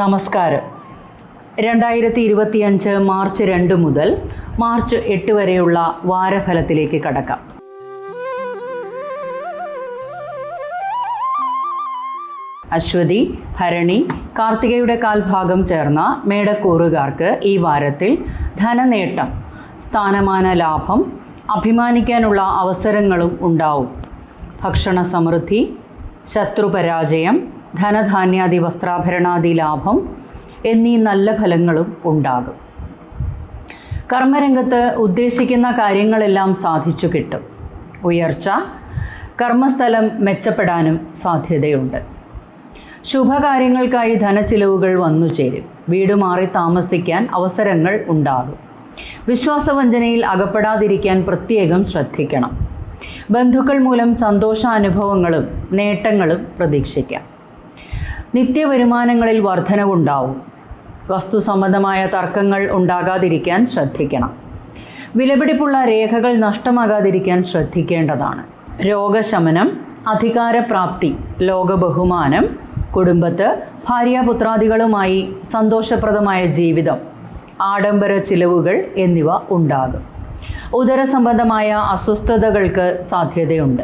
നമസ്കാരം. രണ്ടായിരത്തി ഇരുപത്തിയഞ്ച് മാർച്ച് രണ്ട് മുതൽ മാർച്ച് എട്ട് വരെയുള്ള വാരഫലത്തിലേക്ക് കടക്കാം. അശ്വതി ഭരണി കാർത്തികയുടെ കാൽഭാഗം ചേർന്ന മേടക്കൂറുകാർക്ക് ഈ വാരത്തിൽ ധനനേട്ടം സ്ഥാനമാന ലാഭം അഭിമാനിക്കാനുള്ള അവസരങ്ങളും ഉണ്ടാവും. ഭക്ഷണ സമൃദ്ധി ശത്രുപരാജയം ധനധാന്യാദി വസ്ത്രാഭരണാദി ലാഭം എന്നീ നല്ല ഫലങ്ങളും ഉണ്ടാകും. കർമ്മരംഗത്ത് ഉദ്ദേശിക്കുന്ന കാര്യങ്ങളെല്ലാം സാധിച്ചു കിട്ടും. ഉയർച്ച കർമ്മസ്ഥലം മെച്ചപ്പെടാനും സാധ്യതയുണ്ട്. ശുഭകാര്യങ്ങൾക്കായി ധനച്ചിലവുകൾ വന്നു ചേരും. വീട് മാറി താമസിക്കാൻ അവസരങ്ങൾ ഉണ്ടാകും. വിശ്വാസവഞ്ചനയിൽ അകപ്പെടാതിരിക്കാൻ പ്രത്യേകം ശ്രദ്ധിക്കണം. ബന്ധുക്കൾ മൂലം സന്തോഷാനുഭവങ്ങളും നേട്ടങ്ങളും പ്രതീക്ഷിക്കാം. നിത്യവരുമാനങ്ങളിൽ വർധനവുണ്ടാവും. വസ്തു സംബന്ധമായ തർക്കങ്ങൾ ഉണ്ടാകാതിരിക്കാൻ ശ്രദ്ധിക്കണം. വിലപിടിപ്പുള്ള രേഖകൾ നഷ്ടമാകാതിരിക്കാൻ ശ്രദ്ധിക്കേണ്ടതാണ്. രോഗശമനം അധികാരപ്രാപ്തി ലോകബഹുമാനം കുടുംബത്ത് ഭാര്യാപുത്രാദികളുമായി സന്തോഷപ്രദമായ ജീവിതം ആഡംബര ചിലവുകൾ എന്നിവ ഉണ്ടാകും. ഉദരസംബന്ധമായ അസ്വസ്ഥതകൾക്ക് സാധ്യതയുണ്ട്.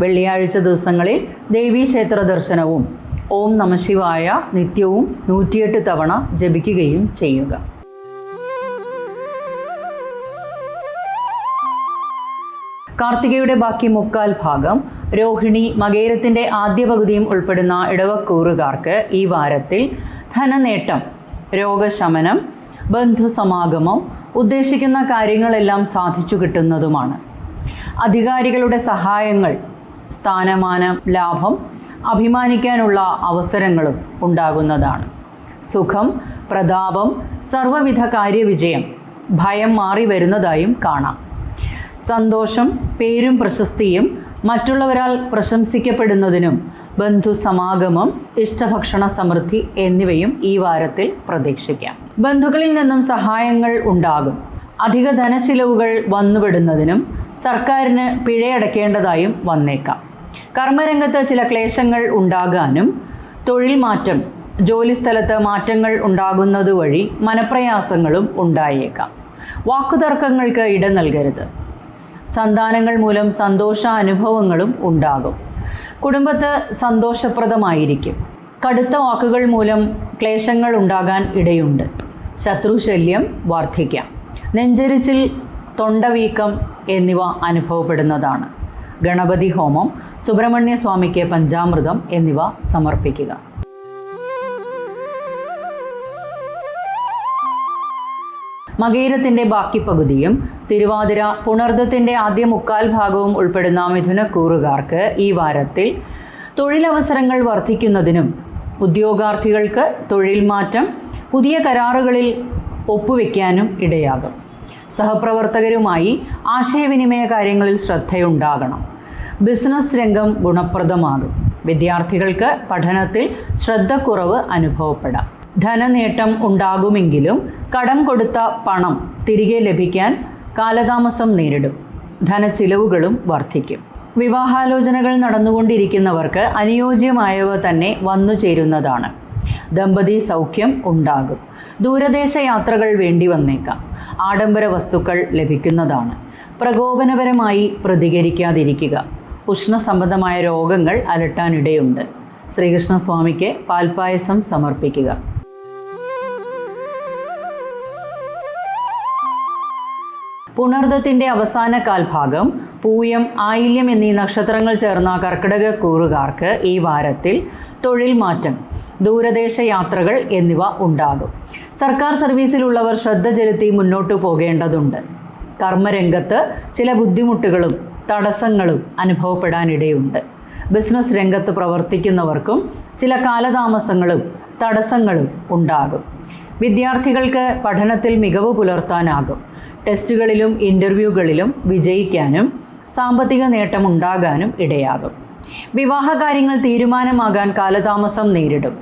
വെള്ളിയാഴ്ച ദിവസങ്ങളിൽ ദേവീക്ഷേത്ര ദർശനവും ഓം നമശിവായ നിത്യവും നൂറ്റിയെട്ട് തവണ ജപിക്കുകയും ചെയ്യുക. കാർത്തികയുടെ ബാക്കി മുക്കാൽ ഭാഗം രോഹിണി മകേരത്തിന്റെ ആദ്യ പകുതിയും ഉൾപ്പെടുന്ന ഇടവക്കൂറുകാർക്ക് ഈ വാരത്തിൽ ധനനേട്ടം രോഗശമനം ബന്ധുസമാഗമം ഉദ്ദേശിക്കുന്ന കാര്യങ്ങളെല്ലാം സാധിച്ചു കിട്ടുന്നതുമാണ്. അധികാരികളുടെ സഹായങ്ങൾ സ്ഥാനമാനം ലാഭം അഭിമാനിക്കാനുള്ള അവസരങ്ങളും ഉണ്ടാകുന്നതാണ്. സുഖം പ്രതാപം സർവവിധ കാര്യവിജയം ഭയം മാറി വരുന്നതായും കാണാം. സന്തോഷം പേരും പ്രശസ്തിയും മറ്റുള്ളവരാൽ പ്രശംസിക്കപ്പെടുന്നതിനും ബന്ധുസമാഗമം ഇഷ്ടഭക്ഷണ സമൃദ്ധി എന്നിവയും ഈ വാരത്തിൽ പ്രതീക്ഷിക്കാം. ബന്ധുക്കളിൽ നിന്നും സഹായങ്ങൾ ഉണ്ടാകും. അധിക ധനച്ചിലവുകൾ വന്നുപെടുന്നതിനും സർക്കാരിന് പിഴയടക്കേണ്ടതായും വന്നേക്കാം. കർമ്മരംഗത്ത് ചില ക്ലേശങ്ങൾ ഉണ്ടാകാനും തൊഴിൽ മാറ്റം ജോലിസ്ഥലത്ത് മാറ്റങ്ങൾ ഉണ്ടാകുന്നത് വഴി മനപ്രയാസങ്ങളും ഉണ്ടായേക്കാം. വാക്കുതർക്കങ്ങൾക്ക് ഇട നൽകരുത്. സന്താനങ്ങൾ മൂലം സന്തോഷ അനുഭവങ്ങളും ഉണ്ടാകും. കുടുംബത്ത് സന്തോഷപ്രദമായിരിക്കും. കടുത്ത വാക്കുകൾ മൂലം ക്ലേശങ്ങൾ ഉണ്ടാകാൻ ഇടയുണ്ട്. ശത്രുശല്യം വർദ്ധിക്കാം. നെഞ്ചരിച്ചിൽ തൊണ്ടവീക്കം എന്നിവ അനുഭവപ്പെടുന്നതാണ്. ഗണപതി ഹോമം സുബ്രഹ്മണ്യ സ്വാമിക്ക് പഞ്ചാമൃതം എന്നിവ സമർപ്പിക്കുക. മകീരത്തിന്റെ ബാക്കി പകുതിയും തിരുവാതിര പുണർദത്തിന്റെ ആദ്യ മുക്കാൽ ഭാഗവും ഉൾപ്പെടുന്ന മിഥുനക്കൂറുകാർക്ക് ഈ വാരത്തിൽ തൊഴിലവസരങ്ങൾ വർദ്ധിക്കുന്നതിനും ഉദ്യോഗാർത്ഥികൾക്ക് തൊഴിൽ മാറ്റം പുതിയ കരാറുകളിൽ ഒപ്പുവെക്കാനും ഇടയാകും. സഹപ്രവർത്തകരുമായി ആശയവിനിമയ കാര്യങ്ങളിൽ ശ്രദ്ധയുണ്ടാകണം. ബിസിനസ് രംഗം ഗുണപ്രദമാകും. വിദ്യാർത്ഥികൾക്ക് പഠനത്തിൽ ശ്രദ്ധക്കുറവ് അനുഭവപ്പെടാം. ധനനേട്ടം ഉണ്ടാകുമെങ്കിലും കടം കൊടുത്ത പണം തിരികെ ലഭിക്കാൻ കാലതാമസം നേരിടും. ധനച്ചിലവുകളും വർദ്ധിക്കും. വിവാഹാലോചനകൾ നടന്നുകൊണ്ടിരിക്കുന്നവർക്ക് അനുയോജ്യമായവ തന്നെ വന്നു ചേരുന്നതാണ്. ദമ്പതി സൗഖ്യം ഉണ്ടാകും. ദൂരദേശ യാത്രകൾ വേണ്ടി വന്നേക്കാം. ആഡംബര വസ്തുക്കൾ ലഭിക്കുന്നതാണ്. പ്രകോപനപരമായി പ്രതികരിക്കാതിരിക്കുക. ഉഷ്ണസംബന്ധമായ രോഗങ്ങൾ അലട്ടാനിടയുണ്ട്. ശ്രീകൃഷ്ണസ്വാമിക്ക് പാൽപ്പായസം സമർപ്പിക്കുക. പുണർദത്തിന്റെ അവസാന കാൽഭാഗം പൂയം ആയില്യം എന്നീ നക്ഷത്രങ്ങൾ ചേർന്ന കർക്കിടക കൂറുകാർക്ക് ഈ വാരത്തിൽ തൊഴിൽ മാറ്റം ദൂരദേശ യാത്രകൾ എന്നിവ ഉണ്ടാകും. സർക്കാർ സർവീസിലുള്ളവർ ശ്രദ്ധ ചെലുത്തി മുന്നോട്ടു പോകേണ്ടതുണ്ട്. കർമ്മരംഗത്ത് ചില ബുദ്ധിമുട്ടുകളും തടസ്സങ്ങളും അനുഭവപ്പെടാനിടയുണ്ട്. ബിസിനസ് രംഗത്ത് പ്രവർത്തിക്കുന്നവർക്കും ചില കാലതാമസങ്ങളും തടസ്സങ്ങളും ഉണ്ടാകും. വിദ്യാർത്ഥികൾക്ക് പഠനത്തിൽ മികവ് പുലർത്താനാകും. ടെസ്റ്റുകളിലും ഇന്റർവ്യൂകളിലും വിജയിക്കാനും സാമ്പത്തിക നേട്ടമുണ്ടാകാനും ഇടയാകും. വിവാഹകാര്യങ്ങൾ തീരുമാനമാകാൻ കാലതാമസം നേരിടും.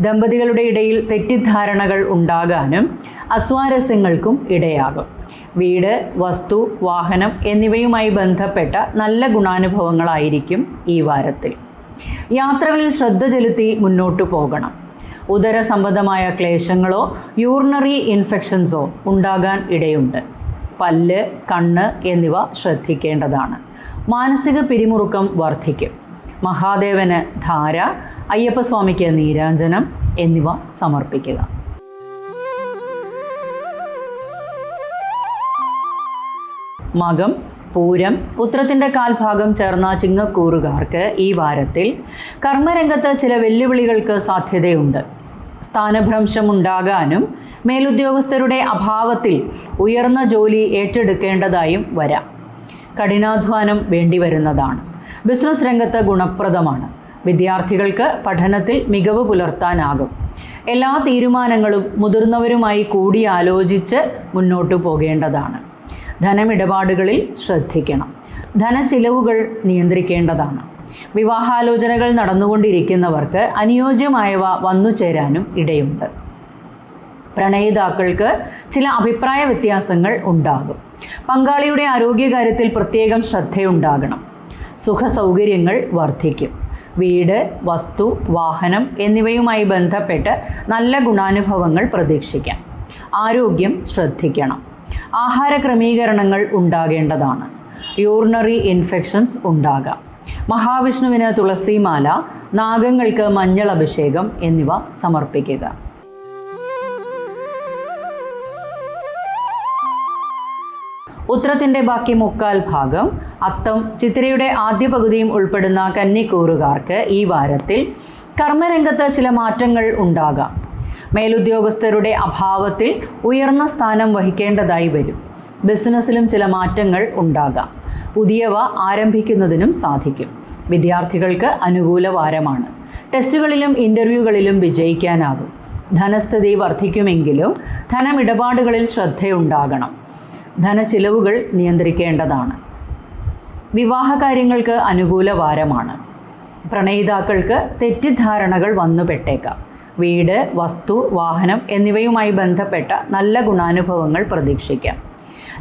ദമ്പതികളുടെ ഇടയിൽ തെറ്റിദ്ധാരണകൾ ഉണ്ടാകാനും അസ്വാരസ്യങ്ങൾക്കും ഇടയാകും. വീട് വസ്തു വാഹനം എന്നിവയുമായി ബന്ധപ്പെട്ട നല്ല ഗുണാനുഭവങ്ങളായിരിക്കും ഈ വാരത്തിൽ. യാത്രകളിൽ ശ്രദ്ധ ചെലുത്തി മുന്നോട്ടു പോകണം. ഉദര സംബന്ധമായ ക്ലേശങ്ങളോ യൂറിനറി ഇൻഫെക്ഷൻസോ ഉണ്ടാകാൻ ഇടയുണ്ട്. പല്ല് കണ്ണ് എന്നിവ ശ്രദ്ധിക്കേണ്ടതാണ്. മാനസിക പിരിമുറുക്കം വർദ്ധിക്കും മഹാദേവന് ധാര അയ്യപ്പസ്വാമിക്ക് നീരാഞ്ജനം എന്നിവ സമർപ്പിക്കുക. മകം പൂരം ഉത്രത്തിന്റെ കാൽഭാഗം ചേർന്ന ചിങ്ങക്കൂറുകാർക്ക് ഈ വാരത്തിൽ കർമ്മരംഗത്ത് ചില വെല്ലുവിളികൾക്ക് സാധ്യതയുണ്ട്. സ്ഥാനഭ്രംശം ഉണ്ടാകാനും മേലുദ്യോഗസ്ഥരുടെ അഭാവത്തിൽ ഉയർന്ന ജോലി ഏറ്റെടുക്കേണ്ടതായും വരാം. കഠിനാധ്വാനം വേണ്ടിവരുന്നതാണ്. ബിസിനസ് രംഗത്ത് ഗുണപ്രദമാണ്. വിദ്യാർത്ഥികൾക്ക് പഠനത്തിൽ മികവ് പുലർത്താനാകും. എല്ലാ തീരുമാനങ്ങളും മുതിർന്നവരുമായി കൂടിയാലോചിച്ച് മുന്നോട്ടു പോകേണ്ടതാണ്. ധനമിടപാടുകളിൽ ശ്രദ്ധിക്കണം. ധനച്ചിലവുകൾ നിയന്ത്രിക്കേണ്ടതാണ്. വിവാഹാലോചനകൾ നടന്നുകൊണ്ടിരിക്കുന്നവർക്ക് അനുയോജ്യമായവ വന്നു ചേരാനും ഇടയുണ്ട്. പ്രണയിതാക്കൾക്ക് ചില അഭിപ്രായ വ്യത്യാസങ്ങൾ ഉണ്ടാകും. പങ്കാളിയുടെ ആരോഗ്യകാര്യത്തിൽ പ്രത്യേകം ശ്രദ്ധയുണ്ടാകണം. സുഖ സൗകര്യങ്ങൾ വർദ്ധിക്കും. വീട് വസ്തു വാഹനം എന്നിവയുമായി ബന്ധപ്പെട്ട് നല്ല ഗുണാനുഭവങ്ങൾ പ്രതീക്ഷിക്കാം. ആരോഗ്യം ശ്രദ്ധിക്കണം. ആഹാര ക്രമീകരണങ്ങൾ ഉണ്ടാകേണ്ടതാണ്. യൂറിനറി ഇൻഫെക്ഷൻസ് ഉണ്ടാകാം. മഹാവിഷ്ണുവിന് തുളസിമാല നാഗങ്ങൾക്ക് മഞ്ഞൾ അഭിഷേകം എന്നിവ സമർപ്പിക്കുക. ഉത്രത്തിന്റെ ബാക്കി മുക്കാൽ ഭാഗം അത്തം ചിത്രയുടെ ആദ്യ പകുതിയും ഉൾപ്പെടുന്ന കന്നിക്കൂറുകാർക്ക് ഈ വാരത്തിൽ കർമ്മരംഗത്ത് ചില മാറ്റങ്ങൾ ഉണ്ടാകാം. മേലുദ്യോഗസ്ഥരുടെ അഭാവത്തിൽ ഉയർന്ന സ്ഥാനം വഹിക്കേണ്ടതായി വരും. ബിസിനസ്സിലും ചില മാറ്റങ്ങൾ ഉണ്ടാകാം. പുതിയവ ആരംഭിക്കുന്നതിനും സാധിക്കും. വിദ്യാർത്ഥികൾക്ക് അനുകൂല വാരമാണ്. ടെസ്റ്റുകളിലും ഇന്റർവ്യൂകളിലും വിജയിക്കാനാകും. ധനസ്ഥിതി വർദ്ധിക്കുമെങ്കിലും ധനമിടപാടുകളിൽ ശ്രദ്ധയുണ്ടാകണം. ധനച്ചിലവുകൾ നിയന്ത്രിക്കേണ്ടതാണ്. വിവാഹകാര്യങ്ങൾക്ക് അനുകൂല വാരമാണ്. പ്രണയിതാക്കൾക്ക് തെറ്റിദ്ധാരണകൾ വന്നുപെട്ടേക്കാം. വീട് വസ്തു വാഹനം എന്നിവയുമായി ബന്ധപ്പെട്ട നല്ല ഗുണാനുഭവങ്ങൾ പ്രതീക്ഷിക്കാം.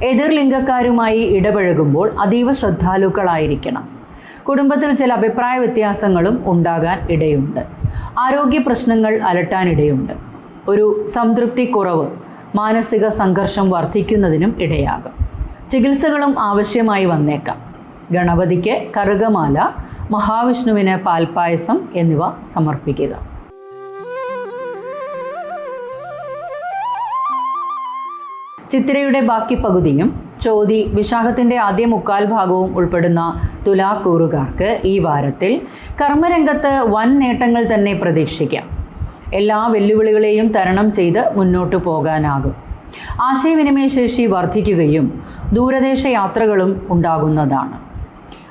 എതിർലിംഗക്കാരുമായി ഇടപഴകുമ്പോൾ അതീവ ശ്രദ്ധാലുക്കളായിരിക്കണം. കുടുംബത്തിൽ ചില അഭിപ്രായ വ്യത്യാസങ്ങളും ഉണ്ടാകാൻ ഇടയുണ്ട്. ആരോഗ്യ പ്രശ്നങ്ങൾ അലട്ടാനിടയുണ്ട്. ഒരു സംതൃപ്തി കുറവ് മാനസിക സംഘർഷം വർദ്ധിക്കുന്നതിനും ഇടയാകും. ചികിത്സകളും ആവശ്യമായി വന്നേക്കാം. ഗണപതിക്ക് കറുകമാല മഹാവിഷ്ണുവിന് പാൽപ്പായസം എന്നിവ സമർപ്പിക്കുക. ചിത്തിരയുടെ ബാക്കി പകുതിയും ചോതി വിശാഖത്തിന്റെ ആദ്യ മുക്കാൽ ഭാഗവും ഉൾപ്പെടുന്ന തുലാക്കൂറുകാർക്ക് ഈ വാരത്തിൽ കർമ്മരംഗത്ത് വൻ നേട്ടങ്ങൾ തന്നെ പ്രതീക്ഷിക്കാം. എല്ലാ വെല്ലുവിളികളെയും തരണം ചെയ്ത് മുന്നോട്ടു പോകാനാകും. ആശയവിനിമയ ശേഷി വർദ്ധിക്കുകയും ദൂരദേശ യാത്രകളും ഉണ്ടാകുന്നതാണ്.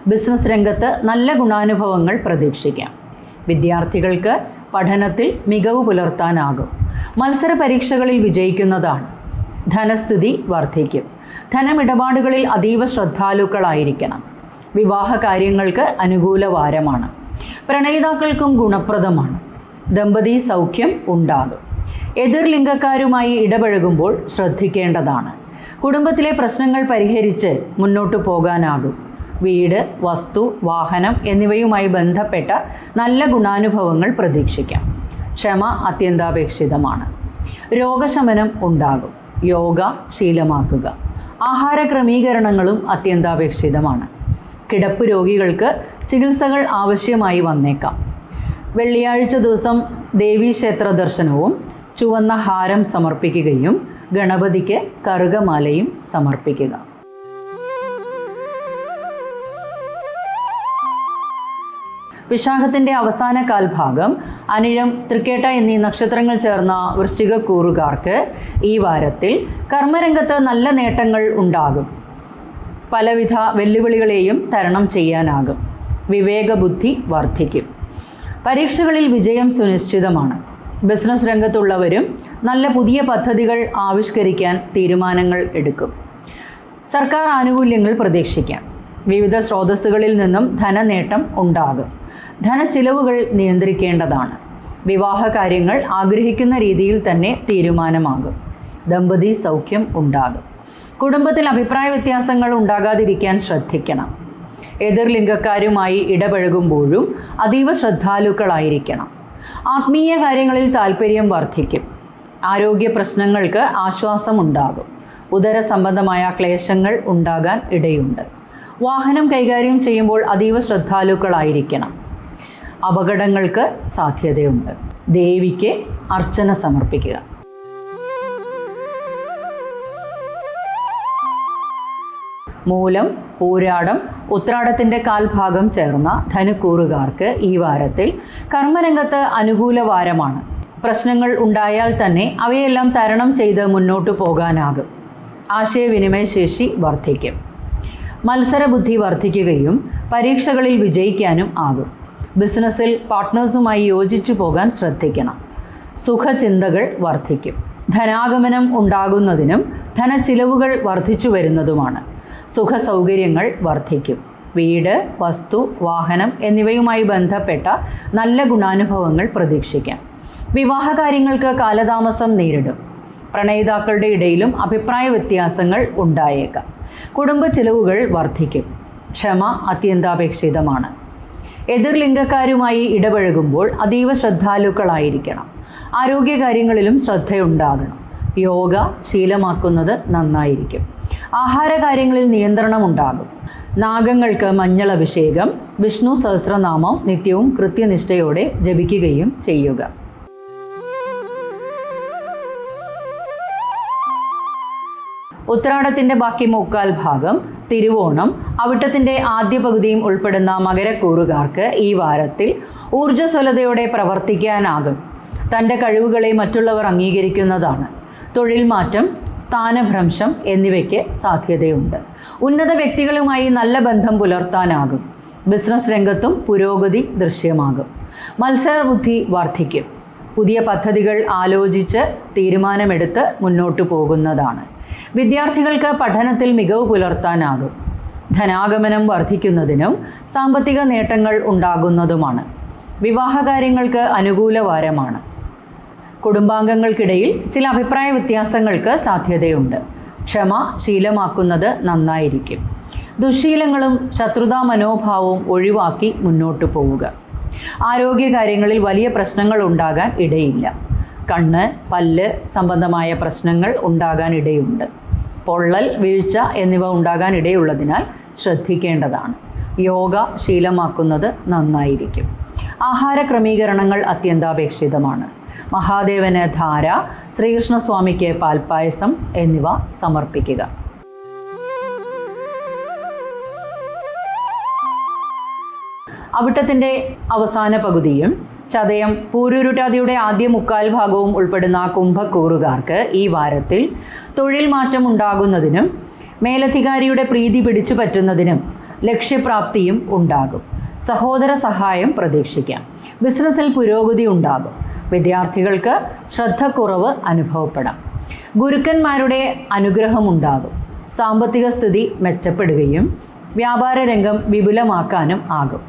ബിസിനസ് രംഗത്ത് നല്ല ഗുണാനുഭവങ്ങൾ പ്രതീക്ഷിക്കാം. വിദ്യാർത്ഥികൾക്ക് പഠനത്തിൽ മികവ് പുലർത്താനാകും. മത്സര പരീക്ഷകളിൽ വിജയിക്കുന്നതാണ്. ധനസ്ഥിതി വർദ്ധിക്കും. ധനമിടപാടുകളിൽ അതീവ ശ്രദ്ധാലുക്കളായിരിക്കണം. വിവാഹ കാര്യങ്ങൾക്ക് അനുകൂല വാരമാണ്. പ്രണയിതാക്കൾക്കും ഗുണപ്രദമാണ്. ദമ്പതി സൗഖ്യം ഉണ്ടാകും. എതിർ ലിംഗക്കാരുമായി ഇടപഴകുമ്പോൾ ശ്രദ്ധിക്കേണ്ടതാണ്. കുടുംബത്തിലെ പ്രശ്നങ്ങൾ പരിഹരിച്ച് മുന്നോട്ടു പോകാനാകും. വീട് വസ്തു വാഹനം എന്നിവയുമായി ബന്ധപ്പെട്ട നല്ല ഗുണാനുഭവങ്ങൾ പ്രതീക്ഷിക്കാം. ക്ഷമ അത്യന്താപേക്ഷിതമാണ്. രോഗശമനം ഉണ്ടാകും. യോഗ ശീലമാക്കുക. ആഹാര ക്രമീകരണങ്ങളും അത്യന്താപേക്ഷിതമാണ്. കിടപ്പ് രോഗികൾക്ക് ചികിത്സകൾ ആവശ്യമായി വന്നേക്കാം. വെള്ളിയാഴ്ച ദിവസം ദേവീക്ഷേത്ര ദർശനവും ചുവന്ന ഹാരം സമർപ്പിക്കുകയും ഗണപതിക്ക് കറുകമാലയും സമർപ്പിക്കുക. വിശാഖത്തിന്റെ അവസാന കാൽഭാഗം അനിഴം തൃക്കേട്ട എന്നീ നക്ഷത്രങ്ങൾ ചേർന്ന വൃശ്ചികക്കൂറുകാർക്ക് ഈ വാരത്തിൽ കർമ്മരംഗത്ത് നല്ല നേട്ടങ്ങൾ ഉണ്ടാകും. പലവിധ വെല്ലുവിളികളെയും തരണം ചെയ്യാനാകും. വിവേകബുദ്ധി വർദ്ധിക്കും. പരീക്ഷകളിൽ വിജയം സുനിശ്ചിതമാണ്. ബിസിനസ് രംഗത്തുള്ളവരും നല്ല പുതിയ പദ്ധതികൾ ആവിഷ്കരിക്കാൻ തീരുമാനങ്ങൾ എടുക്കും. സർക്കാർ ആനുകൂല്യങ്ങൾ പ്രതീക്ഷിക്കാം. വിവിധ സ്രോതസ്സുകളിൽ നിന്നും ധനനേട്ടം ഉണ്ടാകും. ധനച്ചിലവുകൾ നിയന്ത്രിക്കേണ്ടതാണ്. വിവാഹ കാര്യങ്ങൾ ആഗ്രഹിക്കുന്ന രീതിയിൽ തന്നെ തീരുമാനമാകും. ദമ്പതി സൗഖ്യം ഉണ്ടാകും. കുടുംബത്തിൽ അഭിപ്രായ വ്യത്യാസങ്ങൾ ഉണ്ടാകാതിരിക്കാൻ ശ്രദ്ധിക്കണം. എതിർലിംഗക്കാരുമായി ഇടപഴകുമ്പോഴും അതീവ ശ്രദ്ധാലുക്കളായിരിക്കണം. ആത്മീയ കാര്യങ്ങളിൽ താല്പര്യം വർദ്ധിക്കും. ആരോഗ്യ പ്രശ്നങ്ങൾക്ക് ആശ്വാസമുണ്ടാകും. ഉദര സംബന്ധമായ ക്ലേശങ്ങൾ ഉണ്ടാകാൻ ഇടയുണ്ട്. വാഹനം കൈകാര്യം ചെയ്യുമ്പോൾ അതീവ ശ്രദ്ധാലുക്കളായിരിക്കണം. അപകടങ്ങൾക്ക് സാധ്യതയുണ്ട്. ദേവിക്ക് അർച്ചന സമർപ്പിക്കുക. മൂലം പൂരാടം ഉത്രാടത്തിന്റെ കാൽഭാഗം ചേർന്ന ധനുക്കൂറുകാർക്ക് ഈ വാരത്തിൽ കർമ്മരംഗത്ത് അനുകൂല വാരമാണ്. പ്രശ്നങ്ങൾ ഉണ്ടായാൽ തന്നെ അവയെല്ലാം തരണം ചെയ്ത് മുന്നോട്ടു പോകാനാകും. ആശയവിനിമയ ശേഷി വർദ്ധിക്കും. മത്സരബുദ്ധി വർദ്ധിക്കുകയും പരീക്ഷകളിൽ വിജയിക്കാനും ആകും. ബിസിനസ്സിൽ പാർട്ട്നേഴ്സുമായി യോജിച്ചു പോകാൻ ശ്രദ്ധിക്കണം. സുഖചിന്തകൾ വർദ്ധിക്കും. ധനാഗമനം ഉണ്ടാകുന്നതിനും ധനച്ചിലവുകൾ വർദ്ധിച്ചു വരുന്നതുമാണ്. സുഖ സൗകര്യങ്ങൾ വർദ്ധിക്കും. വീട് വസ്തു വാഹനം എന്നിവയുമായി ബന്ധപ്പെട്ട നല്ല ഗുണാനുഭവങ്ങൾ പ്രതീക്ഷിക്കാം. വിവാഹകാര്യങ്ങൾക്ക് കാലതാമസം നേരിടും. പ്രണയിതാക്കളുടെ ഇടയിലും അഭിപ്രായ വ്യത്യാസങ്ങൾ ഉണ്ടായേക്കാം. കുടുംബ ചിലവുകൾ വർദ്ധിക്കും. ക്ഷമ അത്യന്താപേക്ഷിതമാണ്. എതിർ ലിംഗക്കാരുമായി ഇടപഴകുമ്പോൾ അതീവ ശ്രദ്ധാലുക്കളായിരിക്കണം. ആരോഗ്യകാര്യങ്ങളിലും ശ്രദ്ധയുണ്ടാകണം. യോഗ ശീലമാക്കുന്നത് നന്നായിരിക്കും. ആഹാരകാര്യങ്ങളിൽ നിയന്ത്രണമുണ്ടാകും. നാഗങ്ങൾക്ക് മഞ്ഞൾ അഭിഷേകം വിഷ്ണു സഹസ്രനാമം നിത്യവും കൃത്യനിഷ്ഠയോടെ ജപിക്കുകയും ചെയ്യുക. ഉത്രാടത്തിന്റെ ബാക്കി മുക്കാൽ ഭാഗം തിരുവോണം അവിട്ടത്തിന്റെ ആദ്യ പകുതിയും ഉൾപ്പെടുന്ന മകരക്കൂറുകാർക്ക് ഈ വാരത്തിൽ ഊർജസ്വലതയോടെ പ്രവർത്തിക്കാനാകും. തന്റെ കഴിവുകളെ മറ്റുള്ളവർ അംഗീകരിക്കുന്നതാണ്. തൊഴിൽ മാറ്റം സ്ഥാനഭ്രംശം എന്നിവയ്ക്ക് സാധ്യതയുണ്ട്. ഉന്നത വ്യക്തികളുമായി നല്ല ബന്ധം പുലർത്താനാകും. ബിസിനസ് രംഗത്തും പുരോഗതി ദൃശ്യമാകും. മത്സരബുദ്ധി വർദ്ധിക്കും. പുതിയ പദ്ധതികൾ ആലോചിച്ച് തീരുമാനമെടുത്ത് മുന്നോട്ട് പോകുന്നതാണ്. വിദ്യാർത്ഥികൾക്ക് പഠനത്തിൽ മികവ് പുലർത്താനാകും. ധനാഗമനം വർദ്ധിക്കുന്നതിനും സാമ്പത്തിക നേട്ടങ്ങൾ ഉണ്ടാകുന്നതുമാണ്. വിവാഹകാര്യങ്ങൾക്ക് അനുകൂല വാരമാണ്. കുടുംബാംഗങ്ങൾക്കിടയിൽ ചില അഭിപ്രായ വ്യത്യാസങ്ങൾക്ക് സാധ്യതയുണ്ട്. ക്ഷമ ശീലമാക്കുന്നത് നന്നായിരിക്കും. ദുശീലങ്ങളും ശത്രുതാ മനോഭാവവും ഒഴിവാക്കി മുന്നോട്ട് പോവുക. ആരോഗ്യകാര്യങ്ങളിൽ വലിയ പ്രശ്നങ്ങൾ ഉണ്ടാകാൻ ഇടയില്ല. കണ്ണ് പല്ല് സംബന്ധമായ പ്രശ്നങ്ങൾ ഉണ്ടാകാൻ ഇടയുണ്ട്. പൊള്ളൽ വീഴ്ച എന്നിവ ഉണ്ടാകാൻ ഇടയുള്ളതിനാൽ ശ്രദ്ധിക്കേണ്ടതാണ്. യോഗ ശീലമാക്കുന്നത് നന്നായിരിക്കും. ആഹാര ക്രമീകരണങ്ങൾ അത്യന്താപേക്ഷിതമാണ്. മഹാദേവന് ധാര ശ്രീകൃഷ്ണസ്വാമിക്ക് പാൽപ്പായസം എന്നിവ സമർപ്പിക്കുക. അവിട്ടത്തിന്റെ അവസാന പകുതിയും ചതയം പൂരുരുട്ടാതിയുടെ ആദ്യ മുക്കാൽ ഭാഗവും ഉൾപ്പെടുന്ന കുംഭക്കൂറുകാർക്ക് ഈ വാരത്തിൽ തൊഴിൽ മാറ്റം ഉണ്ടാകുന്നതിനും മേലധികാരിയുടെ പ്രീതി പിടിച്ചു പറ്റുന്നതിനും ലക്ഷ്യപ്രാപ്തിയും ഉണ്ടാകും. സഹോദര സഹായം പ്രതീക്ഷിക്കാം. ബിസിനസ്സിൽ പുരോഗതി ഉണ്ടാകും. വിദ്യാർത്ഥികൾക്ക് ശ്രദ്ധക്കുറവ് അനുഭവപ്പെടാം. ഗുരുക്കന്മാരുടെ അനുഗ്രഹം ഉണ്ടാകും. സാമ്പത്തിക സ്ഥിതി മെച്ചപ്പെടുകയും വ്യാപാര രംഗം വിപുലമാക്കാനും ആകും.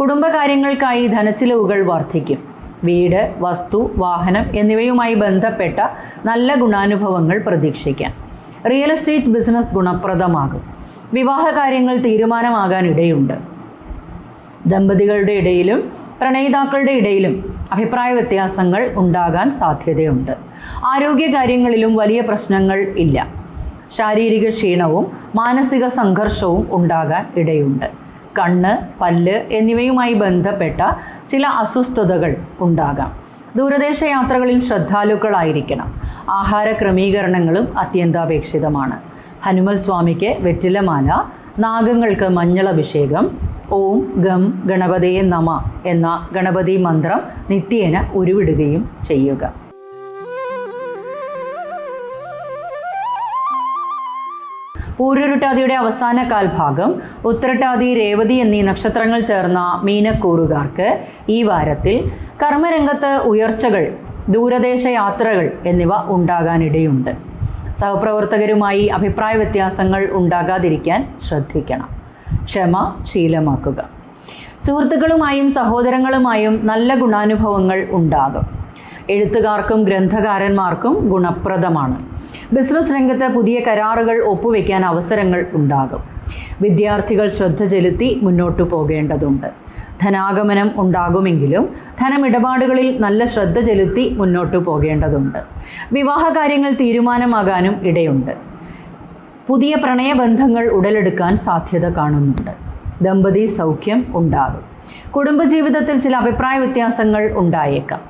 കുടുംബകാര്യങ്ങൾക്കായി ധനച്ചിലവുകൾ വർദ്ധിക്കും. വീട് വസ്തു വാഹനം എന്നിവയുമായി ബന്ധപ്പെട്ട നല്ല ഗുണാനുഭവങ്ങൾ പ്രതീക്ഷിക്കാം. റിയൽ എസ്റ്റേറ്റ് ബിസിനസ് ഗുണപ്രദമാകും. വിവാഹകാര്യങ്ങൾ തീരുമാനമാകാൻ ഇടയുണ്ട് ദമ്പതികളുടെ ഇടയിലും പ്രണയിതാക്കളുടെ ഇടയിലും അഭിപ്രായ വ്യത്യാസങ്ങൾ ഉണ്ടാകാൻ സാധ്യതയുണ്ട്. ആരോഗ്യകാര്യങ്ങളിലും വലിയ പ്രശ്നങ്ങൾ ഇല്ല. ശാരീരിക ക്ഷീണവും മാനസിക സംഘർഷവും ഉണ്ടാകാൻ ഇടയുണ്ട്. കണ്ണ് പല്ല് എന്നിവയുമായി ബന്ധപ്പെട്ട ചില അസ്വസ്ഥതകൾ ഉണ്ടാകാം. ദൂരദേശ യാത്രകളിൽ ശ്രദ്ധാലുക്കളായിരിക്കണം. ആഹാര ക്രമീകരണങ്ങളും അത്യന്താപേക്ഷിതമാണ്. ഹനുമൽ സ്വാമിക്ക് വെറ്റിലമാല നാഗങ്ങൾക്ക് മഞ്ഞളഭിഷേകം ഓം ഗം ഗണപതയെ നമ എന്ന ഗണപതി മന്ത്രം നിത്യേന ഉരുവിടുകയും ചെയ്യുക. പൂരുരുട്ടാതിയുടെ അവസാന കാൽഭാഗം ഉത്തരട്ടാതി രേവതി എന്നീ നക്ഷത്രങ്ങൾ ചേർന്ന മീനക്കൂറുകാർക്ക് ഈ വാരത്തിൽ കർമ്മരംഗത്ത് ഉയർച്ചകൾ ദൂരദേശ യാത്രകൾ എന്നിവ ഉണ്ടാകാനിടയുണ്ട്. സഹപ്രവർത്തകരുമായി അഭിപ്രായ വ്യത്യാസങ്ങൾ ഉണ്ടാകാതിരിക്കാൻ ശ്രദ്ധിക്കണം. ക്ഷമ ശീലമാക്കുക. സുഹൃത്തുക്കളുമായും സഹോദരങ്ങളുമായും നല്ല ഗുണാനുഭവങ്ങൾ ഉണ്ടാകും. എഴുത്തുകാർക്കും ഗ്രന്ഥകാരന്മാർക്കും ഗുണപ്രദമാണ്. ബിസിനസ് രംഗത്ത് പുതിയ കരാറുകൾ ഒപ്പുവെക്കാൻ അവസരങ്ങൾ ഉണ്ടാകും. വിദ്യാർത്ഥികൾ ശ്രദ്ധ ചെലുത്തി മുന്നോട്ടു പോകേണ്ടതുണ്ട്. ധനാഗമനം ഉണ്ടാകുമെങ്കിലും ധനമിടപാടുകളിൽ നല്ല ശ്രദ്ധ ചെലുത്തി മുന്നോട്ടു പോകേണ്ടതുണ്ട്. വിവാഹ കാര്യങ്ങൾ തീരുമാനമാകാനും ഇടയുണ്ട്. പുതിയ പ്രണയബന്ധങ്ങൾ ഉടലെടുക്കാൻ സാധ്യത കാണുന്നുണ്ട്. ദമ്പതി സൗഖ്യം ഉണ്ടാകും. കുടുംബജീവിതത്തിൽ ചില അഭിപ്രായ വ്യത്യാസങ്ങൾ ഉണ്ടായേക്കാം.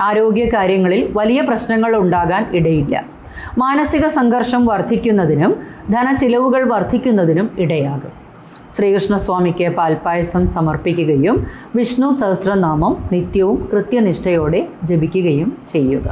ആരോഗ്യ കാര്യങ്ങളിൽ വലിയ പ്രശ്നങ്ങൾ ഉണ്ടാകാൻ ഇടയില്ല. മാനസിക സംഘർഷം വർദ്ധിക്കുന്നതിനും ധനച്ചിലവുകൾ വർദ്ധിക്കുന്നതിനും ഇടയാകും. ശ്രീകൃഷ്ണസ്വാമിക്ക് പാൽപ്പായസം സമർപ്പിക്കുകയും വിഷ്ണു സഹസ്രനാമം നിത്യവും കൃത്യനിഷ്ഠയോടെ ജപിക്കുകയും ചെയ്യുക.